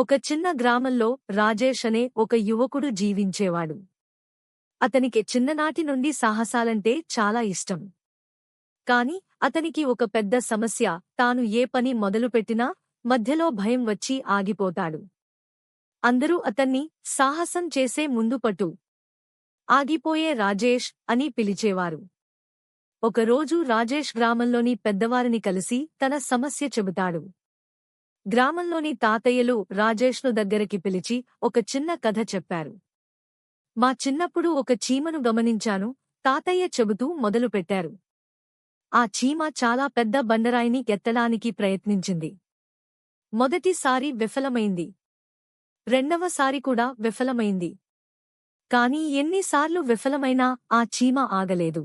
ఒక చిన్న గ్రామంలో రాజేష్ అనే ఒక యువకుడు జీవించేవాడు. అతనికి చిన్ననాటి నుండి సాహసాలంటే చాలా ఇష్టం. కాని అతనికి ఒక పెద్ద సమస్య తాను ఏ పని మొదలుపెట్టినా మధ్యలో భయం వచ్చి ఆగిపోతాడు. అందరూ అతన్ని సాహసం చేసే ముందుపట్టు ఆగిపోయే రాజేష్ అని పిలిచేవారు. ఒకరోజు రాజేష్ గ్రామంలోని పెద్దవారిని కలిసి తన సమస్య చెబుతాడు. గ్రామంలోని తాతయ్యలు రాజేష్ను దగ్గరికి పిలిచి ఒక చిన్న కథ చెప్పారు. మా చిన్నప్పుడు ఒక చీమను గమనించాను తాతయ్య చెబుతూ మొదలుపెట్టారు ఆ చీమ చాలా పెద్ద బండరాయిని ఎత్తడానికి ప్రయత్నించింది. మొదటిసారి విఫలమైంది. రెండవసారి కూడా విఫలమైంది. కాని ఎన్నిసార్లు విఫలమైనా ఆ చీమ ఆగలేదు.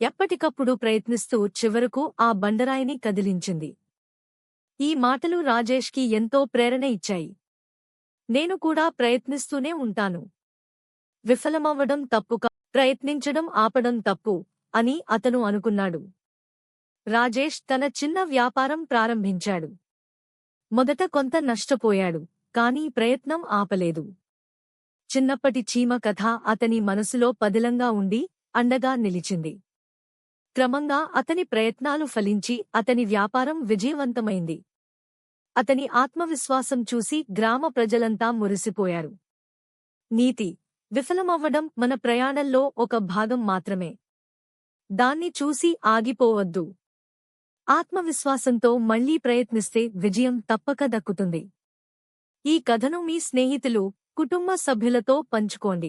ఎప్పటికప్పుడు ప్రయత్నిస్తూ చివరకు ఆ బండరాయిని కదిలించింది. ఈ మాటలు రాజేష్కి ఎంతో ప్రేరణ ఇచ్చాయి. నేను కూడా ప్రయత్నిస్తూనే ఉంటాను. విఫలమవ్వడం తప్పుక ప్రయత్నించడం ఆపడం తప్పు అని అతను అనుకున్నాడు. రాజేష్ తన చిన్న వ్యాపారం ప్రారంభించాడు. మొదట కొంత నష్టపోయాడు కాని ప్రయత్నం ఆపలేదు. చిన్నప్పటి చీమ కథ అతని మనసులో పదిలంగా ఉండి అండగా నిలిచింది. క్రమంగా అతని ప్రయత్నాలు ఫలించి అతని వ్యాపారం విజయవంతమైంది. అతని ఆత్మవిశ్వాసం చూసి గ్రామ ప్రజలంతా మురిసిపోయారు. నీతి విఫలమవ్వడం మన ప్రయాణంలో ఒక భాగం మాత్రమే. దాన్ని చూసి ఆగిపోవద్దు. ఆత్మవిశ్వాసంతో మళ్ళీ ప్రయత్నిస్తే విజయం తప్పక దక్కుతుంది. ఈ కథను మీ స్నేహితులు కుటుంబ సభ్యులతో పంచుకోండి.